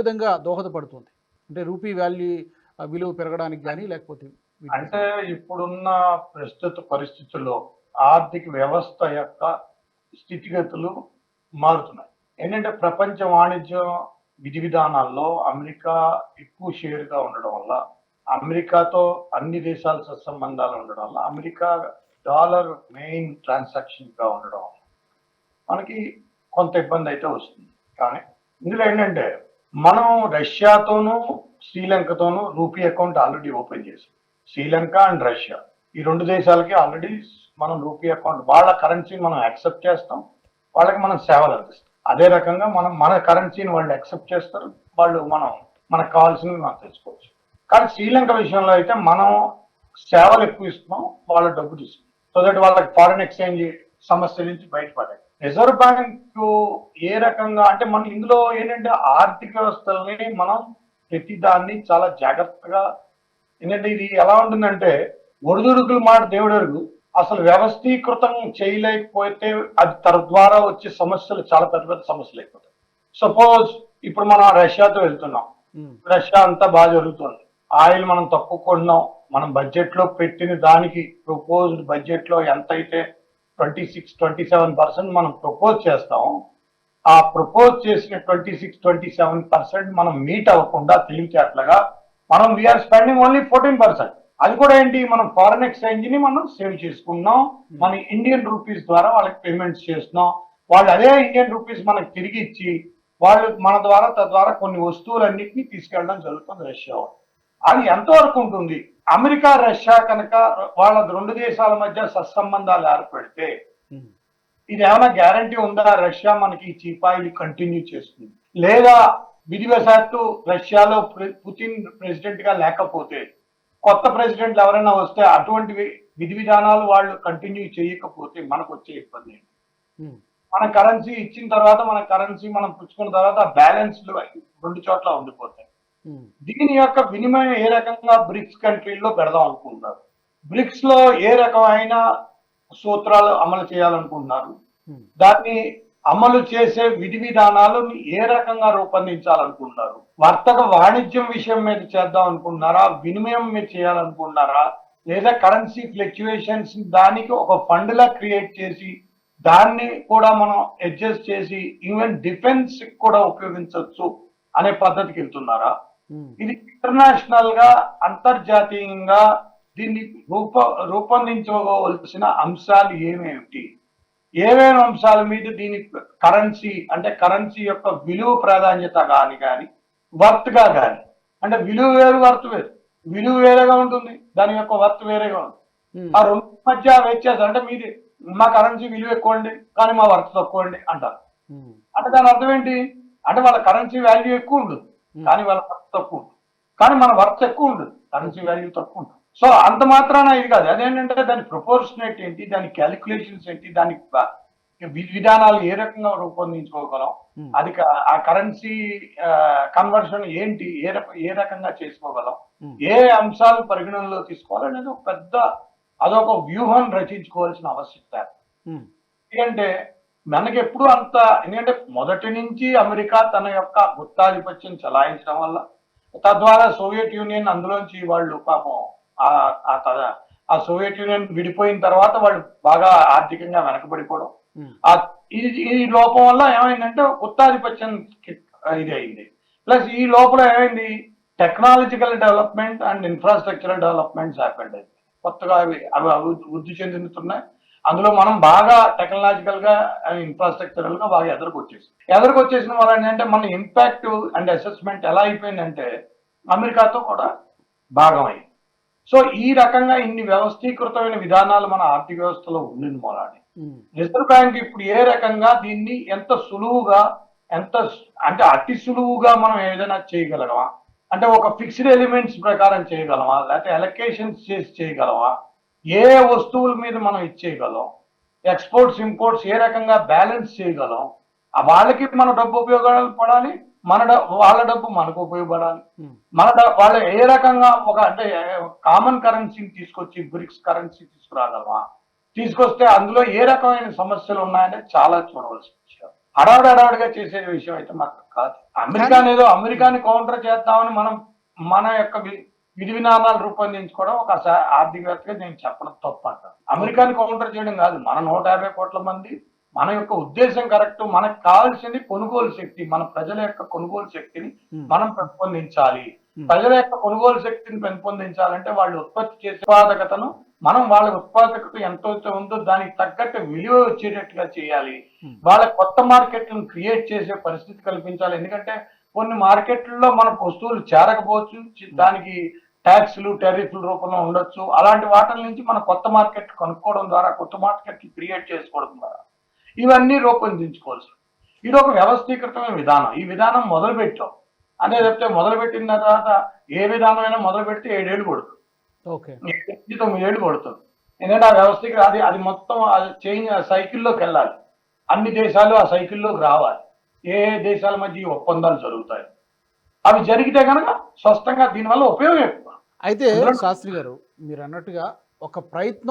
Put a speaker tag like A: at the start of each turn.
A: విధంగా దోహదపడుతుంది. అంటే రూపీ వాల్యూ విలువ పెరగడానికి కానీ లేకపోతే
B: అంటే ఇప్పుడున్న ప్రస్తుత పరిస్థితుల్లో ఆర్థిక వ్యవస్థ యొక్క స్థితిగతులు మారుతున్నాయి. ఏంటంటే ప్రపంచ వాణిజ్య విధి విధానాల్లో అమెరికా ఎక్కువ షేర్గా ఉండడం వల్ల అమెరికాతో అన్ని దేశాల సత్సంబంధాలు ఉండడం వల్ల అమెరికా డాలర్ మెయిన్ ట్రాన్సాక్షన్గా ఉండడం వల్ల మనకి కొంత ఇబ్బంది అయితే వస్తుంది. కానీ ఇందులో ఏంటంటే మనం రష్యాతోనూ శ్రీలంకతోనూ రూపీ అకౌంట్ ఆల్రెడీ ఓపెన్ చేసాం శ్రీలంక అండ్ రష్యా. ఈ రెండు దేశాలకి ఆల్రెడీ మనం రూపీ అకౌంట్ వాళ్ళ కరెన్సీని మనం యాక్సెప్ట్ చేస్తాం వాళ్ళకి మనం సేవలు అందిస్తాం. అదే రకంగా మనం మన కరెన్సీని వాళ్ళు యాక్సెప్ట్ చేస్తారు వాళ్ళు మనం మనకు కావాల్సినవి మనం తెచ్చుకోవచ్చు. కానీ శ్రీలంక విషయంలో అయితే మనం సేవలు ఎక్కువ ఇస్తున్నాం వాళ్ళ డబ్బు తీసుకున్నాం సో దట్ వాళ్ళకి ఫారెన్ ఎక్స్చేంజ్ సమస్య నుంచి బయటపడాలి రిజర్వ్ బ్యాంక్ ఏ రకంగా అంటే మనం ఇందులో ఏంటంటే ఆర్థిక వ్యవస్థల్ని మనం ప్రతి దాన్ని చాలా జాగ్రత్తగా ఎందుకంటే ఇది ఎలా ఉంటుందంటే ఒడిదుడుకులు మాట దేవుడెరుగు అసలు వ్యవస్థీకృతం చేయలేకపోతే అది తద్వారా వచ్చే సమస్యలు చాలా పెద్ద పెద్ద సమస్యలు అయిపోతాయి. సపోజ్ ఇప్పుడు మనం రష్యాతో వెళ్తున్నాం. రష్యా అంతా బాగా జరుగుతుంది. ఆయిల్ మనం తక్కువ కొన్నాం. మనం బడ్జెట్లో పెట్టిన దానికి ప్రపోజ్డ్ బడ్జెట్లో ఎంత అయితే twenty six twenty seven percent మనం ప్రపోజ్ చేస్తాం. ఆ ప్రపోజ్ చేసిన twenty six twenty seven percent మనం మీట్ అవ్వకుండా తెలివితేటలుగా మనం we are spending only fourteen percent అది కూడా ఏంటి? మనం ఫారెన్ ఎక్స్చేంజ్ని మనం సేవ్ చేసుకున్నాం. మన ఇండియన్ రూపీస్ ద్వారా వాళ్ళకి పేమెంట్స్ చేస్తున్నాం. వాళ్ళు అదే ఇండియన్ రూపీస్ మనకి తిరిగి ఇచ్చి వాళ్ళు మన ద్వారా తద్వారా కొన్ని వస్తువులన్నింటినీ తీసుకెళ్ళడం జరుగుతుంది రష్యా. అది ఎంతవరకు ఉంటుంది? అమెరికా రష్యా కనుక వాళ్ళ రెండు దేశాల మధ్య సత్సంబంధాలు ఏర్పడితే ఇది ఏమైనా గ్యారంటీ ఉందా? రష్యా మనకి ఈ చీపాయిల్ కంటిన్యూ చేస్తుంది. లేదా విధివశాత్తు రష్యాలో పుతిన్ ప్రెసిడెంట్గా లేకపోతే కొత్త ప్రెసిడెంట్లు ఎవరైనా వస్తే అటువంటి విధి విధానాలు వాళ్ళు కంటిన్యూ చేయకపోతే మనకు వచ్చే ఇబ్బంది మన కరెన్సీ ఇచ్చిన తర్వాత మన కరెన్సీ మనం పుచ్చుకున్న తర్వాత బ్యాలెన్స్ రెండు చోట్ల ఉండిపోతాయి. దీని యొక్క వినిమయం ఏ రకంగా బ్రిక్స్ కంట్రీల్లో పెడదాం అనుకుంటున్నారు? బ్రిక్స్లో ఏ రకమైన సూత్రాలు అమలు చేయాలనుకుంటున్నారు?
A: ఉమ్,
B: దాన్ని అమలు చేసే విధి విధానాలను ఏ రకంగా రూపొందించాలనుకుంటున్నారు? వర్తక వాణిజ్యం విషయం మీద చేద్దాం అనుకుంటున్నారా? వినిమయం మీద చేయాలనుకుంటున్నారా? లేదా కరెన్సీ ఫ్లక్చుయేషన్స్ దానికి ఒక ఫండ్ లా క్రియేట్ చేసి దాన్ని కూడా మనం అడ్జస్ట్ చేసి ఈవెన్ డిఫెన్స్ కూడా ఉపయోగించవచ్చు అనే పద్ధతికి వెళ్తున్నారా? ఇది ఇంటర్నేషనల్గా అంతర్జాతీయంగా దీన్ని రూప రూపొందించవలసిన అంశాలు ఏమేమిటి? ఏమేమి అంశాల మీద దీని కరెన్సీ అంటే కరెన్సీ యొక్క విలువ ప్రాధాన్యత కాని కానీ వర్త్గా కానీ అంటే విలువ వేరు వర్త్ వేరు. విలువ వేరేగా ఉంటుంది దాని యొక్క వర్త్ వేరేగా ఉంటుంది.
A: ఉమ్,
B: ఆ రెండు మధ్య వ్యత్యాసం అంటే మీది మా కరెన్సీ విలువ ఎక్కువ అండి కానీ మా వర్త్ తక్కువ అండి అంటారు.
A: ఉమ్,
B: అంటే దాని అర్థం ఏంటి? అంటే వాళ్ళ కరెన్సీ వాల్యూ ఎక్కువ ఉండదు. కానీ వాళ్ళ వర్త్ తక్కువ ఉంటుంది. కానీ మన వర్త్ ఎక్కువ ఉండదు కరెన్సీ వాల్యూ తక్కువ ఉంటుంది. సో అంత మాత్రాన ఇది కాదు. అదేంటంటే దాని ప్రపోర్షనేట్ ఏంటి దాని క్యాలిక్యులేషన్స్ ఏంటి దాని విధానాలు ఏ రకంగా రూపొందించుకోగలం
A: ఉమ్,
B: అది ఆ కరెన్సీ కన్వర్షన్ ఏంటి ఏ రక ఏ రకంగా చేసుకోగలం
A: ఉమ్,
B: ఏ అంశాలు పరిగణనలో తీసుకోవాలనేది ఒక పెద్ద అదొక వ్యూహం రచించుకోవాల్సిన ఆవశ్యకత. ఎందుకంటే మనకి ఎప్పుడు అంత ఎందుకంటే మొదటి నుంచి అమెరికా తన యొక్క గుత్తాధిపత్యం చలాయించడం వల్ల తద్వారా సోవియట్ యూనియన్ అందులోంచి వాళ్ళు పాపం ఆ- సోవియట్ యూనియన్ విడిపోయిన తర్వాత వాళ్ళు బాగా ఆర్థికంగా వెనకబడిపోవడం. ఈ లోపం వల్ల ఏమైందంటే గుత్తాధిపత్యం ఇది అయింది. ప్లస్ ఈ లోపల ఏమైంది? Technological development and infrastructural developments happened కొత్తగా అవి అవి అభివృద్ధి వృద్ధి చెందుతున్నాయి. అందులో మనం బాగా టెక్నాలజికల్గా ఇన్ఫ్రాస్ట్రక్చరల్గా బాగా ఎదురుకొచ్చేసి ఎదురుకొచ్చేసిన వల్ల ఏంటంటే మన ఇంపాక్ట్ అండ్ అసెస్మెంట్ ఎలా అయిపోయిందంటే అమెరికాతో కూడా భాగం అయింది సో ఈ రకంగా ఇన్ని వ్యవస్థీకృతమైన విధానాలు మన ఆర్థిక వ్యవస్థలో ఉండింది మొలాని
A: ఉమ్,
B: రిజర్వ్ బ్యాంక్ ఇప్పుడు ఏ రకంగా దీన్ని ఎంత సులువుగా ఎంత అంటే అతి సులువుగా మనం ఏదైనా చేయగలమా? అంటే ఒక ఫిక్స్డ్ ఎలిమెంట్స్ ప్రకారం చేయగలమా? లేకపోతే ఎలకేషన్స్ చేసి చేయగలమా? ఏ వస్తువుల మీద మనం ఇచ్చేయగలం ఎక్స్పోర్ట్స్ ఇంపోర్ట్స్ ఏ రకంగా బ్యాలెన్స్ చేయగలం? వాళ్ళకి మన డబ్బు ఉపయోగపడాలి మన వాళ్ళ డబ్బు మనకు ఉపయోగపడాలి.
A: ఉమ్,
B: మన వాళ్ళు ఏ రకంగా ఒక అంటే కామన్ కరెన్సీని తీసుకొచ్చి బ్రిక్స్ కరెన్సీ తీసుకురాగలమా? తీసుకొస్తే అందులో ఏ రకమైన సమస్యలు ఉన్నాయనేది చాలా చూడవలసిన విషయం హడావుడి హడావుడిగా చేసే విషయం అయితే మాకు కాదు. అమెరికా ఏదో అమెరికాని కౌంటర్ చేద్దామని మనం మన యొక్క విధి విధానాలు రూపొందించుకోవడం ఒక ఆర్థికవేత్తగా నేను చెప్పడం తప్పు అంటాను అమెరికాని కౌంటర్ చేయడం కాదు మన నూట యాభై కోట్ల మంది మన యొక్క ఉద్దేశం కరెక్ట్ మనకు కావాల్సింది కొనుగోలు శక్తి మన ప్రజల యొక్క కొనుగోలు శక్తిని. మనం పెంపొందించాలి. ప్రజల యొక్క కొనుగోలు శక్తిని పెంపొందించాలంటే వాళ్ళు ఉత్పత్తి చేసే ఉత్పాదకతను మనం వాళ్ళ ఉత్పాదకత ఎంత ఉందో దానికి తగ్గట్టు విలువ వచ్చేటట్టుగా చేయాలి. వాళ్ళ కొత్త మార్కెట్లను క్రియేట్ చేసే పరిస్థితి కల్పించాలి ఎందుకంటే కొన్ని మార్కెట్లలో మనకు వస్తువులు చేరకపోవచ్చు దానికి ట్యాక్స్లు టెరిఫ్ల రూపంలో ఉండొచ్చు. అలాంటి వాటి నుంచి మన కొత్త మార్కెట్ కనుక్కోవడం ద్వారా కొత్త మార్కెట్ క్రియేట్ చేసుకోవడం ద్వారా ఇవన్నీ రూపొందించుకోవాల్సి ఇది ఒక వ్యవస్థీకృతమైన విధానం. ఈ విధానం మొదలు పెట్టాం అదే చెప్తే మొదలు పెట్టిన తర్వాత ఏ విధానమైనా మొదలు పెడితే ఏడేళ్ళు పడుతుంది.
A: ఓకే.
B: తొమ్మిది ఏళ్ళు పడుతుంది. ఎందుకంటే ఆ వ్యవస్థకి అది అది మొత్తం అది చేంజ్ సైకిల్లోకి వెళ్ళాలి. అన్ని దేశాలు ఆ సైకిల్లోకి రావాలి. ఏ ఏ దేశాల మధ్య ఈ ఒప్పందాలు జరుగుతాయి? అవి జరిగితే కనుక స్పష్టంగా దీనివల్ల ఉపయోగం ఎక్కువ
A: అయితే శాస్త్రి గారు మీరు అన్నట్టుగా ఒక ప్రయత్నం